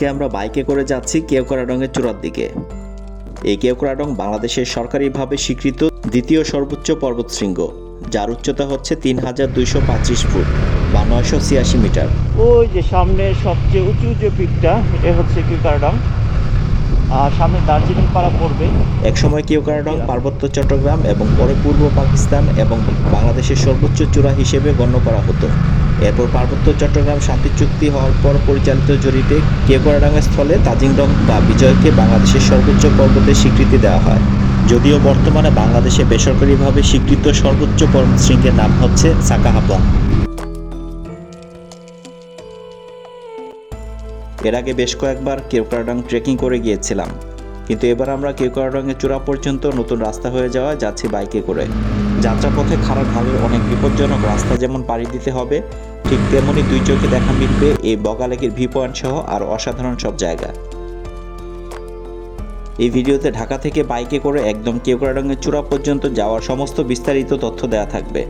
আজকে আমরা বাইকে করে যাচ্ছি কেওকরাডংয়ের চূড়ার দিকে। এই কেওকরাডং বাংলাদেশের সরকারিভাবে স্বীকৃত দ্বিতীয় সর্বোচ্চ পর্বতশৃঙ্গ যার উচ্চতা হচ্ছে তিন হাজার দুইশো পঁচিশ ফুট বা নয়শো ছিয়াশি মিটার। ওই যে সামনে সবচেয়ে উঁচু যে পিকটা এটা হচ্ছে কিউকারডাম আর সামনে দার্জিলিং পাড়া পড়বে। একসময় কেওকরাডং পার্বত্য চট্টগ্রাম এবং পরে পূর্ব পাকিস্তান এবং বাংলাদেশের সর্বোচ্চ চূড়া হিসেবে গণ্য করা হতো। এরপর পার্বত্য চট্টগ্রাম শান্তি চুক্তি হওয়ার পর পরিচালিত জরিপে কেওকরাডাঙ্গের স্থলে তাজিংডং বা বিজয়কে বাংলাদেশের সর্বোচ্চ পর্বতের স্বীকৃতি দেওয়া হয়। যদিও বর্তমানে বাংলাদেশে বেসরকারিভাবে স্বীকৃত সর্বোচ্চ পর্বতশৃঙ্গের নাম হচ্ছে সাকাহাপং। এর আগে বেশ কয়েকবার কেওকরাডং ট্রেকিং করে গিয়েছিলাম। কিন্তু এবার আমরা কেওকরাডংয়ের চূড়া পর্যন্ত নতুন রাস্তা হয়ে যাওয়া যাচ্ছি বাইকে করে। যাত্রাপথে খারাপ ঢালের অনেক বিপজ্জনক রাস্তা যেমন পাড়ি দিতে হবে, ঠিক তেমনি দুই চোখে দেখা মিলবে এই বগালেকের ভি পয়েন্ট সহ আর অসাধারণ সব জায়গা। এই ভিডিওতে ঢাকা থেকে বাইকে করে একদম কেওকরাডংয়ের চূড়া পর্যন্ত যাওয়ার সমস্ত বিস্তারিত তথ্য দেওয়া থাকবে।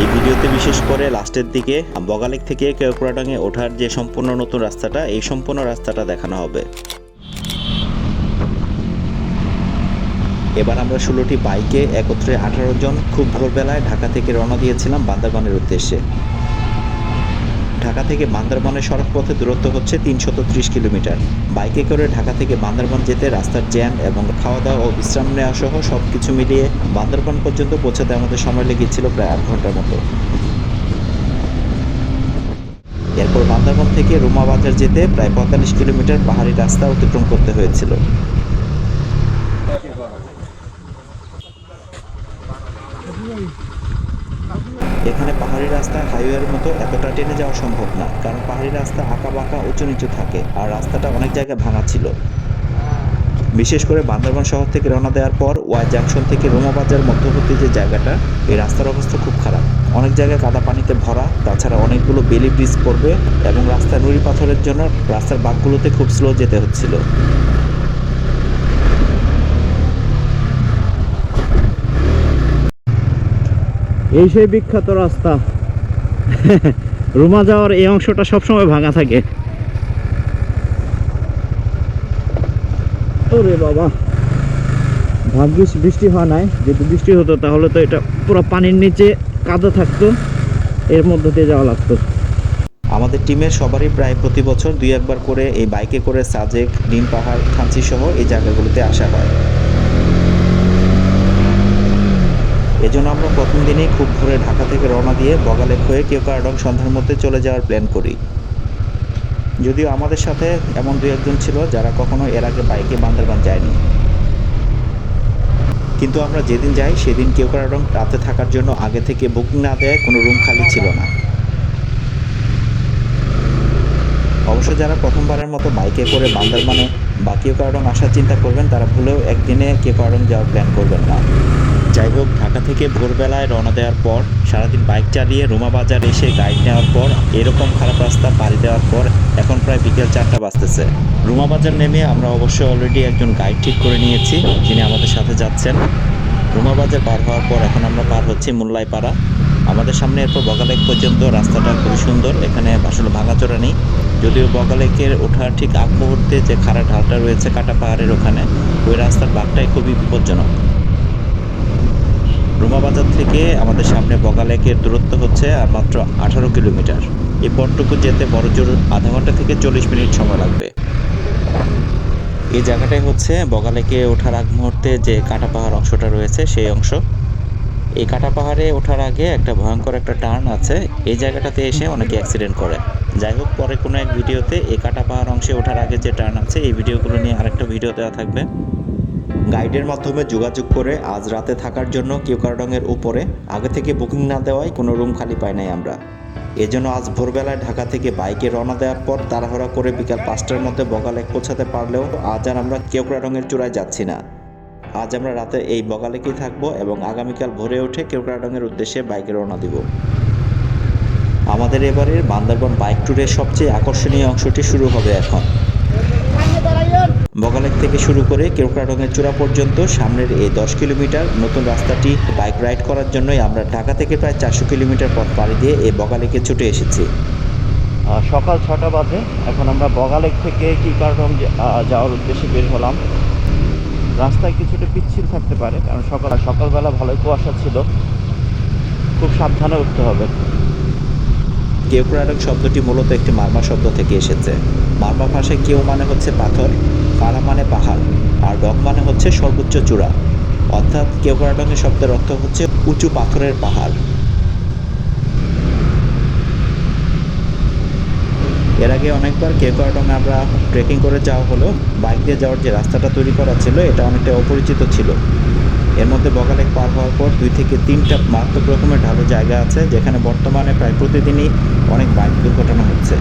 এই ভিডিওতে বিশেষ করে লাস্টের দিকে বগালেক থেকে কেওকরাডাঙে ওঠার যে সম্পূর্ণ নতুন রাস্তাটা, এই সম্পূর্ণ রাস্তাটা দেখানো হবে। এবার আমরা ষোলোটি বাইকে একত্রে আঠারো জন খুব ভোরবেলায় ঢাকা থেকে রওনা দিয়েছিলাম বান্দরবানের উদ্দেশ্যে। ঢাকা থেকে বান্দরবানের সড়ক পথে দূরত্ব হচ্ছে তিনশত ত্রিশ কিলোমিটার। বাইকে করে ঢাকা থেকে বান্দরবান যেতে রাস্তার জ্যাম এবং খাওয়া দাওয়া ও বিশ্রাম নেওয়া সহ সব কিছু মিলিয়ে বান্দরবান পর্যন্ত পৌঁছাতে আমাদের সময় লেগেছিল প্রায় আট ঘণ্টার মতো। এরপর বান্দরবান থেকে রুমা বাজার যেতে প্রায় পঁয়তাল্লিশ কিলোমিটার পাহাড়ি রাস্তা অতিক্রম করতে হয়েছিল। এখানে পাহাড়ি রাস্তায় হাইওয়ের মতো এতটা টেনে যাওয়া সম্ভব না, কারণ পাহাড়ি রাস্তা আঁকা বাঁকা উঁচু নিচু থাকে আর রাস্তাটা অনেক জায়গায় ভাঙা ছিল। বিশেষ করে বান্দরবান শহর থেকে রওনা দেওয়ার পর ওয়াই জাংশন থেকে রোমা বাজার মধ্যবর্তী যে জায়গাটা, এই রাস্তার অবস্থা খুব খারাপ। অনেক জায়গায় কাদা পানিতে ভরা, তাছাড়া অনেকগুলো বেলি ব্রিজ পড়বে এবং রাস্তা নুড়ি পাথরের জন্য রাস্তার বাঁকগুলোতে খুব স্লো যেতে হচ্ছিল। এই সেই বিখ্যাত রাস্তা। রুমা যাওয়ার এই অংশটা সবসময় ভাঙা থাকে। ওরে বাবা। ভাগ্যিস বৃষ্টি হয় নাই। যদি বৃষ্টি হতো তাহলে তো এটা পুরো পানির নিচে কাদা থাকতো, এর মধ্যে দিয়ে যাওয়া লাগতো। আমাদের টিমের সবারই প্রায় প্রতি বছর দুই একবার করে এই বাইকে করে সাজেক, ডিম পাহাড় খাঁচি সহ এই জায়গাগুলোতে আসা হয়। এজন্য আমরা প্রথম দিনেই খুব ভোরে ঢাকা থেকে রওনা দিয়ে বগালেক হয়ে কেউ কেওকারডং সন্ধ্যার মধ্যে চলে যাওয়ার প্ল্যান করি। যদিও আমাদের সাথে এমন দু একজন ছিল যারা কখনো এর আগে বাইকে বান্দরবান যায়নি। কিন্তু আমরা যেদিন যাই সেদিন কেউ কেওকারডং রাতে থাকার জন্য আগে থেকে বুকিং না দেয় কোনো রুম খালি ছিল না। অবশ্য যারা প্রথমবারের মতো বাইকে করে বান্দরবানে বা কেওকারডং আসার চিন্তা করবেন, তারা ভুলেও একদিনে কেওকারডং যাওয়ার প্ল্যান করবেন না। যাই হোক, ঢাকা থেকে ভোরবেলায় রওনা দেওয়ার পর, সারাদিন বাইক চালিয়ে রোমা বাজার এসে গাইড নেওয়ার পর, এরকম খারাপ রাস্তা পাড়ি দেওয়ার পর, এখন প্রায় বিকেল চারটা বাজতেছে। রোমা বাজার নেমে আমরা অবশ্য অলরেডি একজন গাইড ঠিক করে নিয়েছি, যিনি আমাদের সাথে যাচ্ছেন। রোমা বাজার পার হওয়ার পর এখন আমরা পার হচ্ছি মুল্লাইপাড়া। আমাদের সামনে এরপর বগালেক পর্যন্ত রাস্তাটা খুবই সুন্দর, এখানে আসলে ভাঙাচোরা নেই। যদিও বগালেকের ওঠার ঠিক আগ মুহূর্তে যে খাড়া ঢালটা রয়েছে কাটা পাহাড়ের ওখানে, ওই রাস্তার বাঘটাই খুবই বিপজ্জনক। রুমা বাজার থেকে আমাদের সামনে বগালেকের দূরত্ব হচ্ছে মাত্র আঠারো কিলোমিটার। এই পথটুকু যেতে বড় জোর আধা ঘণ্টা থেকে চল্লিশ মিনিট সময় লাগবে। এই জায়গাটাই হচ্ছে বগালেকে ওঠার আগ মুহূর্তে যে কাটা পাহাড় অংশটা রয়েছে, সেই অংশ। এই কাটা পাহাড়ে ওঠার আগে একটা ভয়ঙ্কর একটা টার্ন আছে। এই জায়গাটাতে এসে অনেকে অ্যাক্সিডেন্ট করে। যাই হোক, পরে কোনো এক ভিডিওতে এই কাটা পাহাড় অংশে ওঠার আগে যে টার্ন আছে, এই ভিডিওগুলো নিয়ে আরেকটা ভিডিও দেওয়া থাকবে। গাইডের মাধ্যমে যোগাযোগ করে আজ রাতে থাকার জন্য কিউকারডংয়ের উপরে, আগে থেকে বুকিং না দেওয়ায় কোনো রুম খালি পাই নাই আমরা। এজন্য আজ ভোরবেলায় ঢাকা থেকে বাইকে রওনা দেওয়ার পর তাড়াহুড়া করে বিকাল পাঁচটার মধ্যে বগালেক পৌঁছাতে পারলেও আজ আর আমরা কেওকরাডংয়ের চূড়ায় যাচ্ছি না। আজ আমরা রাতে এই বগালেকেই থাকব এবং আগামীকাল ভোরে উঠে কেওকরাডংয়ের উদ্দেশ্যে বাইকে রওনা দিব। আমাদের এবারের বান্দরবান বাইক ট্যুরের সবচেয়ে আকর্ষণীয় অংশটি শুরু হবে এখন। বগালেক থেকে শুরু করে কেওকরাডংয়ের চূড়া পর্যন্ত সামনের এই দশ কিলোমিটার নতুন রাস্তাটি বাইক রাইড করার জন্যই আমরা ঢাকা থেকে প্রায় চারশো কিলোমিটার পথ পাড়ি দিয়ে এই বগালেকে ছুটে এসেছি। সকাল ছটা বাজে। এখন আমরা বগালেক থেকে কি কারণ যাওয়ার উদ্দেশ্যে বের হলাম। রাস্তায় কিছুটা পিচ্ছিল থাকতে পারে, কারণ সকাল সকালবেলা ভালোই কুয়াশা ছিল। খুব সাবধানে উঠতে হবে। কেউক্রাডক শব্দটি মূলত একটি মারমা শব্দ থেকে এসেছে। মারমা ভাষায় কেউ মানে হচ্ছে পাথর, ফারা মানে পাহাড়, আর ডক মানে হচ্ছে সর্বোচ্চ চূড়া। অর্থাৎ কেউক্রাডকের শব্দের অর্থ হচ্ছে উঁচু পাথরের পাহাড়। এর আগে অনেকবার কেউক্রাডমে আমরা ট্রেকিং করে যাওয়া হলো বাইক দিয়ে যাওয়ার যে রাস্তাটা তৈরি করা ছিল, এটা অনেকটা অপরিচিত ছিল। এর মধ্যে বগালেক পার হওয়ার পর দুই থেকে তিনটা মারাত্মক রকমের ঢালু জায়গা আছে, যেখানে বর্তমানে প্রায় প্রতিদিনই অনেক বাইক দুর্ঘটনা হচ্ছে।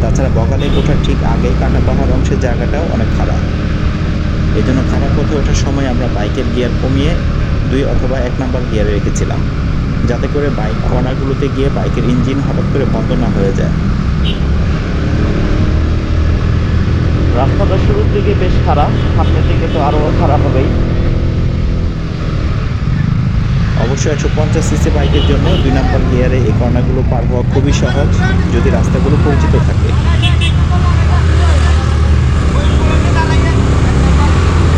তাছাড়া বগালেক ওঠার ঠিক আগেই কাটা পাহাড় অংশের জায়গাটাও অনেক খারাপ। এই জন্য খারাপ পথে ওঠার সময় আমরা বাইকের গিয়ার কমিয়ে দুই অথবা এক নাম্বার গিয়ারে রেখেছিলাম, যাতে করে বাইক কর্নারগুলোতে গিয়ে বাইকের ইঞ্জিন হঠাৎ করে বন্ধ না হয়ে যায়। রাস্তাটা শুরুর দিকে বেশ খারাপ, সামনের দিকে তো আরও খারাপ হবেই। অবশ্য একশো পঞ্চাশ সিসি বাইকের জন্য দুই নম্বর গিয়ারে এই কর্নারগুলো পার হওয়া খুবই সহজ, যদি রাস্তাগুলো পরিচিত থাকে।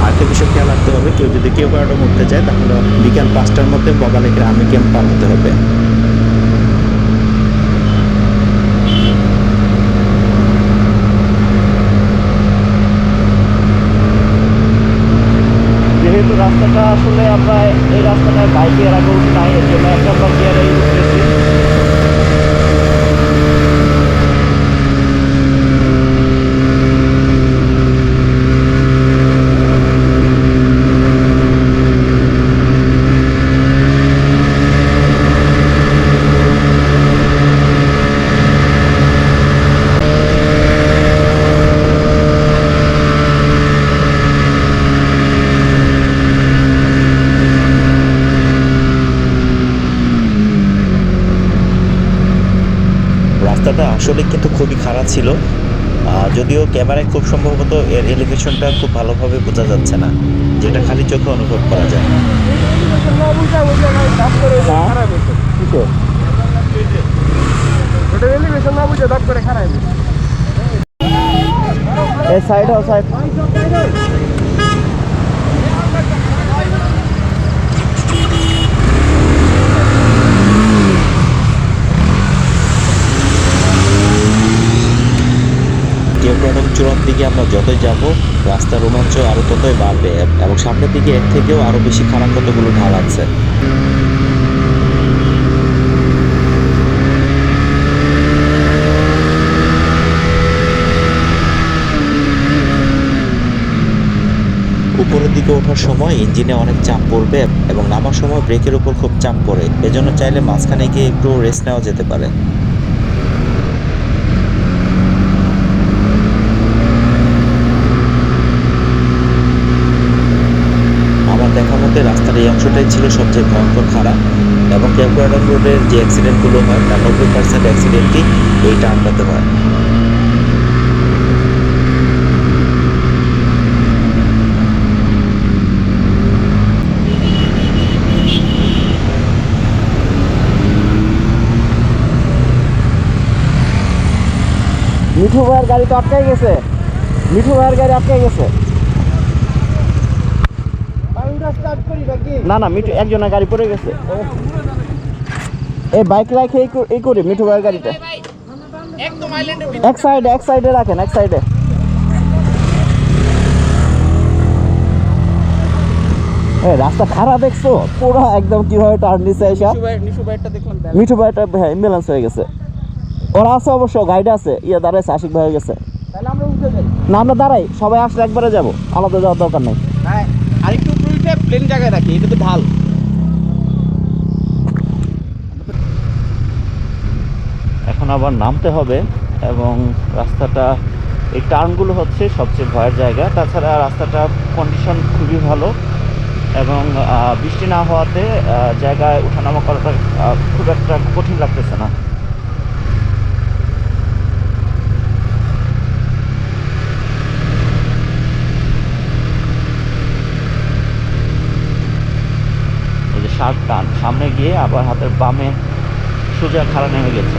আরেকটা বিষয় খেয়াল রাখতে হবে, কেউ যদি কেউ কারোটা উঠতে চায়, তাহলে বিকাল পাঁচটার মধ্যে বগালেকের আমি ক্যাম্প পার হতে হবে। রাস্তাটা আসলে আমরা এই রাস্তাটা বাইকে এর আগে উঠি নাই এর জন্য একটা নম্বর গিয়ারে উঠতেছি রাস্তাটা আসলে কিন্তু খুবই খারাপ ছিল আহ, যদিও ক্যামেরায় খুব সম্ভবত এর এলিভেশনটা খুব ভালোভাবে বোঝা যাচ্ছে না যেটা খালি চোখে অনুভব করা যায়। এই সাইড ও সাইড চূড়ার দিকে আমরা যতই যাব, রাস্তার রোমাঞ্চ আরও ততই বাড়বে এবং সামনের দিকে এর থেকেও আরও বেশি খারাপ কতগুলো ঢাল আছে। উপরের দিকে ওঠার সময় ইঞ্জিনে অনেক চাপ পড়বে এবং নামার সময় ব্রেকের উপর খুব চাপ পড়ে, এজন্য চাইলে মাঝখানে গিয়ে একটু রেস্ট নেওয়া যেতে পারে আমার দেখা মতে রাস্তার এই অংশটাই ছিল সবচেয়ে ভয়ঙ্কর খারাপ এবং ক্যালকুয়াডন রোডের যে অ্যাক্সিডেন্টগুলো হয়, তার নব্বই পার্সেন্ট অ্যাক্সিডেন্টই এই টার্নটাতে হয়। মিঠু ভাইয়ের গাড়ি তো আটকাই গেছে। মিঠু ভাইয়ের গাড়ি আটকাই গেছে। না না মিঠু একজনের গাড়ি পড়ে গেছে। এই বাইক রাখে এই কর- মিঠু ভাইয়ের গাড়িটা এক সাইডে এক সাইডে রাখেন এক সাইডে রাস্তা খারাপ দেখছ? পুরো একদম কীভাবে টার্ন দিছে এসা মিঠু ভাইটা হ্যাঁ ইম্বালেন্স হয়ে গেছে। ওরা আছে অবশ্য গাইড আছে। ইয়ে দাঁড়াইছে আশিক ভাই হয়ে গেছে। না আমরা দাঁড়াই সবাই আসলে একবারে যাব। আলাদা যাওয়ার দরকার নেই। উঠে প্লেন জায়গায় রাখি, এটা তো ঢাল। এখন আবার নামতে হবে এবং রাস্তাটা, এই টার্নগুলো হচ্ছে সবচেয়ে ভয়ের জায়গা। তাছাড়া রাস্তাটা কন্ডিশন খুবই ভালো এবং বৃষ্টি না হওয়াতে জায়গায় ওঠানামা করাটা খুব একটা কঠিন লাগতেছে না। শার্প টান। সামনে গিয়ে আবার হাতের বামে সোজা খাড়া নেমে গেছে।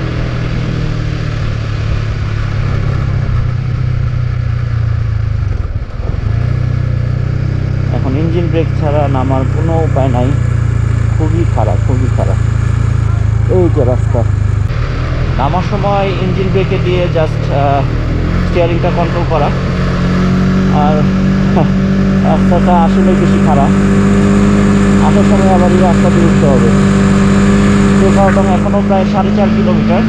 এখন ইঞ্জিন ব্রেক ছাড়া নামার কোনো উপায় নাই। খুবই খারাপ খুবই খারাপ। এই যে রাস্তা। নামার সময় ইঞ্জিন ব্রেকে দিয়ে জাস্ট স্টিয়ারিংটা কন্ট্রোল করা। আর, রাস্তাটা আসলে বেশি খারাপ। আসার সময় আবার এই রাস্তা দিয়ে উঠতে হবে। এখনও প্রায় সাড়ে চার কিলোমিটার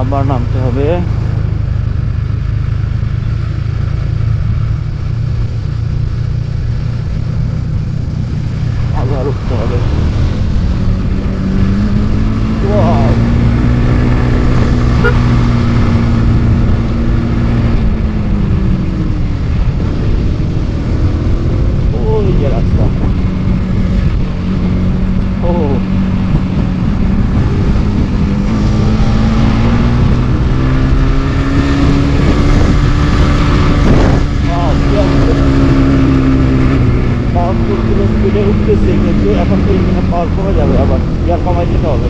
আবার নামতে হবে আবার উঠতে হবে Wow. ওই যে রাস্তা ও পাওয়ারফুল কিলো স্পিডে উঠতেছে কিন্তু এখন তো ইঞ্জিনের পাওয়ার কমে যাবে আবার গিয়ার কমাই দিতে হবে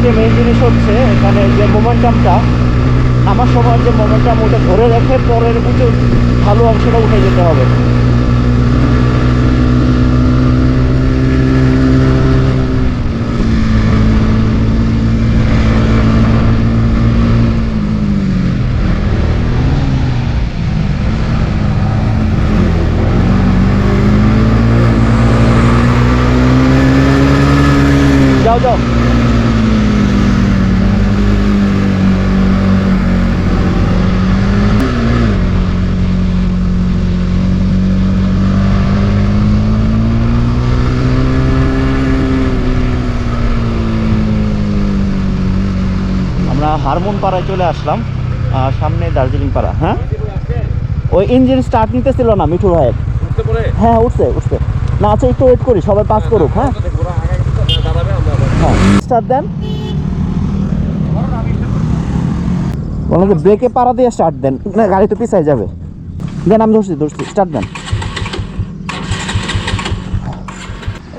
ওঠার মেন জিনিস হচ্ছে, এখানে যে মোমেন্টামটা আমার সময় যে মোমেন্টাম ওটা ধরে রেখে পরের বুঝে ভালো অংশটা উঠে যেতে হবে। হারমোন পাড়ায় চলে আসলাম। সামনে দার্জিলিং পাড়া হ্যাঁ? ওই ইঞ্জিন স্টার্ট নিতেছিল না মিঠু ভাইয়ের? হ্যাঁ উঠছে উঠছে। না আচ্ছা একটু ওয়েট করি সবাই পাস করুক হ্যাঁ হ্যাঁ? স্টার্ট দেন। বলেন ব্রেকে পাড়া দিয়ে স্টার্ট দেন। না গাড়ি তো পিছাই যাবে। দেন আমি ধরছি ধরছি স্টার্ট দেন।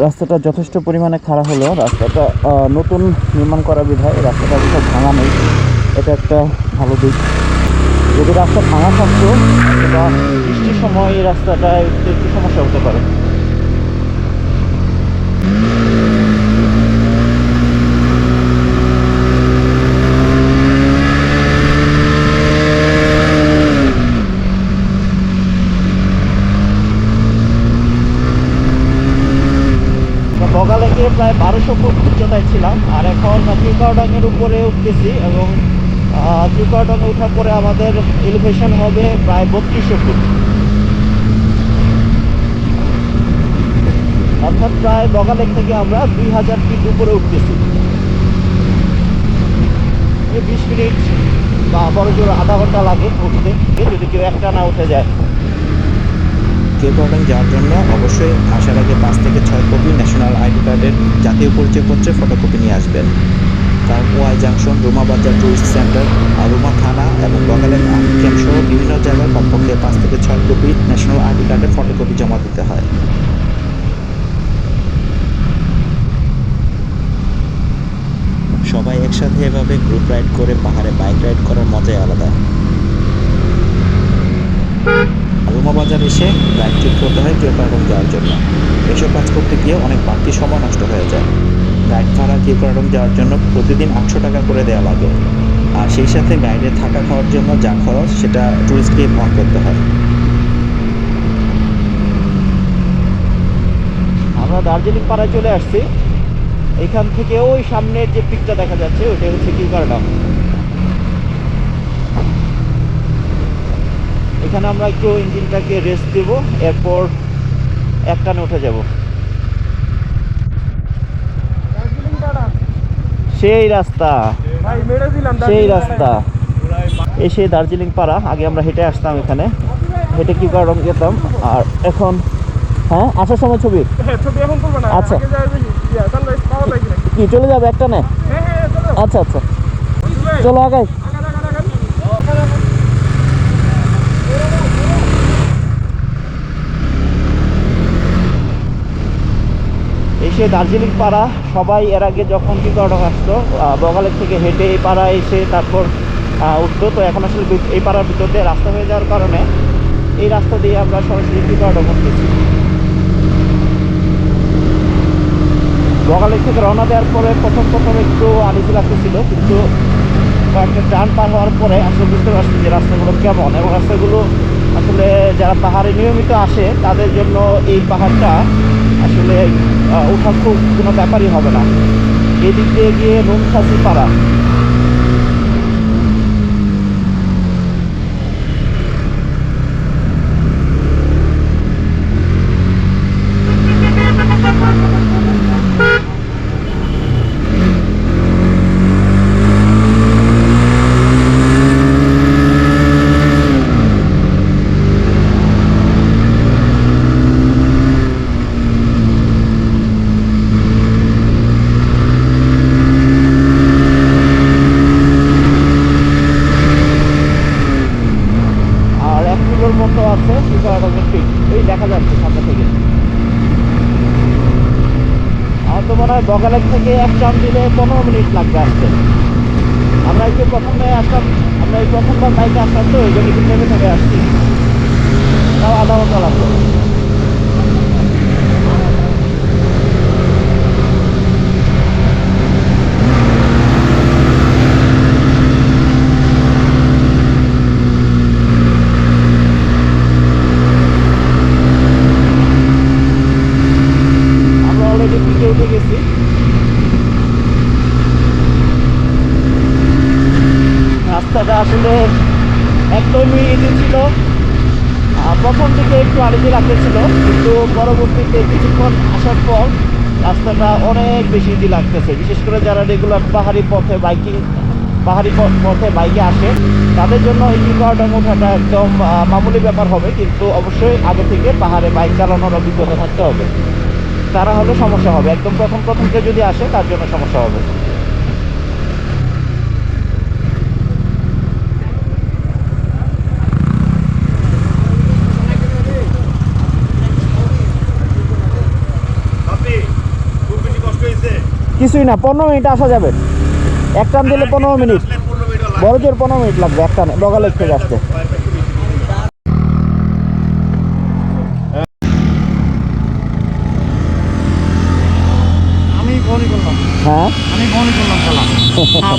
রাস্তাটা যথেষ্ট পরিমাণে খারাপ হলেও রাস্তাটা নতুন নির্মাণ করা বিধায় রাস্তাটা কোথাও ভাঙা নেই। এটা একটা ভালো দিক। যদি রাস্তা ভাঙা থাকতো বা বৃষ্টির সময় এই রাস্তাটায় একটু সমস্যা হতে পারে। বগালেকে প্রায় বারোশো ফুট উচ্চতায় ছিলাম, আর এখন ত্রিকাউডাঙের উপরে উঠতেছি এবং ত্রিকাউডাঙে ওঠার পরে আমাদের এলিভেশন হবে প্রায় বত্রিশশো ফুট। অর্থাৎ প্রায় বগালেক থেকে আমরা দুই হাজার ফিট উপরে উঠতেছি। বিশ মিনিট বা বড় জোর আধা ঘণ্টা লাগে উঠতে, যদি কেউ একটা না উঠে যায়। কেউ গার্ডেন যাওয়ার জন্য অবশ্যই আসার আগে পাঁচ থেকে ছয় কপি ন্যাশনাল আইডি কার্ডের জাতীয় পরিচয়পত্রের ফটোকপি নিয়ে আসবেন। কারণ ওয়াই জাংশন, রুমা বাজার টুরিস্ট সেন্টার রুমা থানা এবং বগালের ক্যাম্প সহ বিভিন্ন জায়গায় কমপক্ষে পাঁচ থেকে ছয় কপি ন্যাশনাল আইডি কার্ডের ফটোকপি জমা দিতে হয়। সবাই একসাথে এভাবে গ্রুপ রাইড করে পাহাড়ে বাইক রাইড করার মজাই আলাদা। রুমা বাজার এসে রাইড ঠিক করতে হয় কেওকারডং যাওয়ার জন্য। এসব কাজ করতে গিয়ে অনেক বাড়তি সময় নষ্ট হয়ে যায়। গাইড ভাড়া কেওকারডং যাওয়ার জন্য প্রতিদিন আটশো টাকা করে দেওয়া লাগে। আর সেই সাথে গাইডে থাকা খাওয়ার জন্য যা খরচ, সেটা টুরিস্টকে বহন করতে হয়। আমরা দার্জিলিং পাড়ায় চলে আসছি। এখান থেকে ওই সামনের যে পিকটা দেখা যাচ্ছে, ওইটা হচ্ছে কিউকারডাম এখানে আমরা একটু ইঞ্জিনটাকে রেস্ট দেব এরপর একটানে উঠে যাব। সেই রাস্তা। সেই রাস্তা। এসে দার্জিলিং পাড়া আগে আমরা হেঁটে আসতাম এখানে। হেঁটে কি কারণ যেতাম আর এখন হ্যাঁ আসার সময় ছবি? না। আচ্ছা। কি চলে যাবে একটা নে? হ্যাঁ হ্যাঁ আচ্ছা আচ্ছা। চলো চলো আগাই। এসে দার্জিলিং পাড়া, সবাই এর আগে যখন টিকাটক আসতো বগালের থেকে হেঁটে এই পাড়া এসে তারপর উঠতো। তো এখন আসলে এই পাড়ার ভিতর দিয়ে রাস্তা হয়ে যাওয়ার কারণে এই রাস্তা দিয়ে আমরা সরাসরি টিকাটক উঠতেছি বগালের থেকে রওনা দেওয়ার পরে প্রথম প্রথম একটু আনিজি লাগতেছিল, কিন্তু কয়েকটা টান পার হওয়ার পরে আসলে বুঝতে পারছি যে রাস্তাগুলো কেমন এবং রাস্তাগুলো আসলে যারা পাহাড়ে নিয়মিত আসে, তাদের জন্য এই পাহাড়টা আসলে ওঠা খুব কোনো ব্যাপারই হবে না। এদিক দিয়ে গিয়ে নুনখাসি পাড়া আর এক কিলোর মতো আছে টিকাটকের পিক এই দেখা যাচ্ছে সামনে থেকে আমার তো মনে হয় বগালের থেকে এক টান দিলে পনেরো মিনিট লাগবে আসতে। আমরা এই যে প্রথমে আসলাম, আমরা এই প্রথমবার বাইকে আসলাম তো, ওই জন্য একটু নেমে আসছি। তাও আধা ঘণ্টা লাগবে আমরা অলরেডি পিকে উঠে গেছি রাস্তাটা আসলে একদমই ইজি ছিল। প্রথম দিকে একটু আড়িজি লাগতেছিল কিন্তু পরবর্তীতে কিছুক্ষণ আসার পর রাস্তাটা অনেক বেশি ইজি লাগতেছে। বিশেষ করে যারা রেগুলার পাহাড়ি পথে বাইকিং পাহাড়ি পথে বাইকে আসে, তাদের জন্য এই টিকাটা ওঠাটা একদম মামুলি ব্যাপার হবে, কিন্তু অবশ্যই আগে থেকে পাহাড়ে বাইক চালানোর অভিজ্ঞতা থাকতে হবে। তারা হলে সমস্যা হবে। একদম প্রথম প্রথমকে যদি আসে, তার জন্য সমস্যা হবে। কিছুই না পনেরো মিনিট আসা যাবে। এক টান দিলে পনেরো মিনিট। বড় জোর পনেরো মিনিট লাগবে এক টানে বগালের থেকে আসতে হ্যাঁ? হ্যাঁ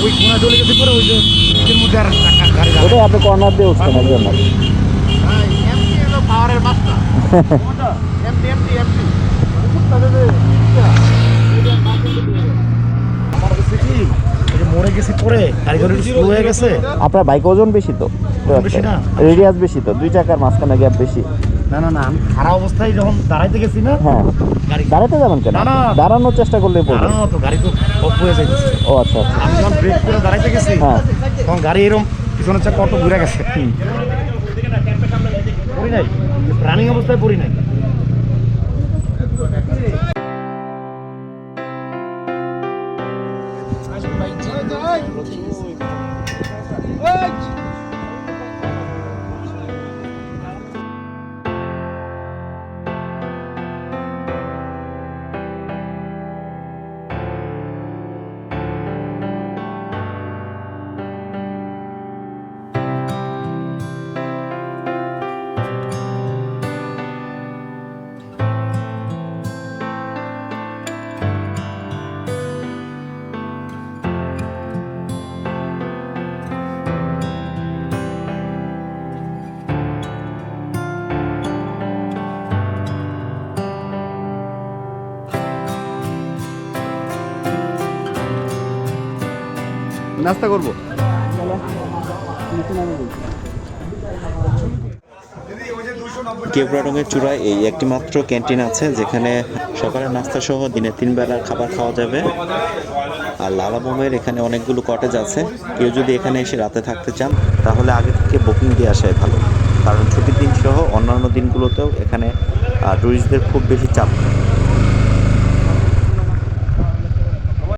গেছে পরে ওই যে এর মধ্যে আর টাকা- গাড়ি দাঁড়ায়। ওটাই আপনি কর্নার দিয়ে উঠছেন এর জন্য হ্যাঁ, এমনি হলো পাওয়ারের বাসটা এমনি এমনি এমনি কি মরে গেছি পরে গাড়ি স্লো হয়ে গেছে। আপনার বাইক ওজন বেশি তো? বেশি না। রেডিয়াস বেশি তো? দুই চাকার মাঝখানে গ্যাপ বেশি। না না না আমি খারাপ অবস্থায় যখন দাঁড়াইতে গেছি না হ্যাঁ। দাঁড়াতে যাবেন কেন? না, না। দাঁড়ানোর চেষ্টা করলে পড়বে। দাঁড়ানো তো গাড়ি তো অফ হয়ে যাইতেছে। ও আচ্ছা আচ্ছা। আমি যখন ব্রেক করে দাঁড়াইতে গেছি হ্যাঁ। তখন গাড়ি এরকম পিছনের চাকা অটো ঘুরে গেছে। পড়ি নাই? রানিং অবস্থায় পড়ি নাই? Oi! Oi! নাস্তা করব। কেবরাডংয়ের চূড়ায় এই একটি মাত্র ক্যান্টিন আছে, যেখানে সকালের নাস্তা সহ দিনে তিন বেলার খাবার খাওয়া যাবে। আর লালাবোমের এখানে অনেকগুলো কটেজ আছে। কেউ যদি এখানে এসে রাতে থাকতে চান, তাহলে আগে থেকে বুকিং দিয়ে আসাই ভালো। কারণ ছুটির দিন সহ অন্যান্য দিনগুলোতেও এখানে ট্যুরিস্টদের খুব বেশি চাপ।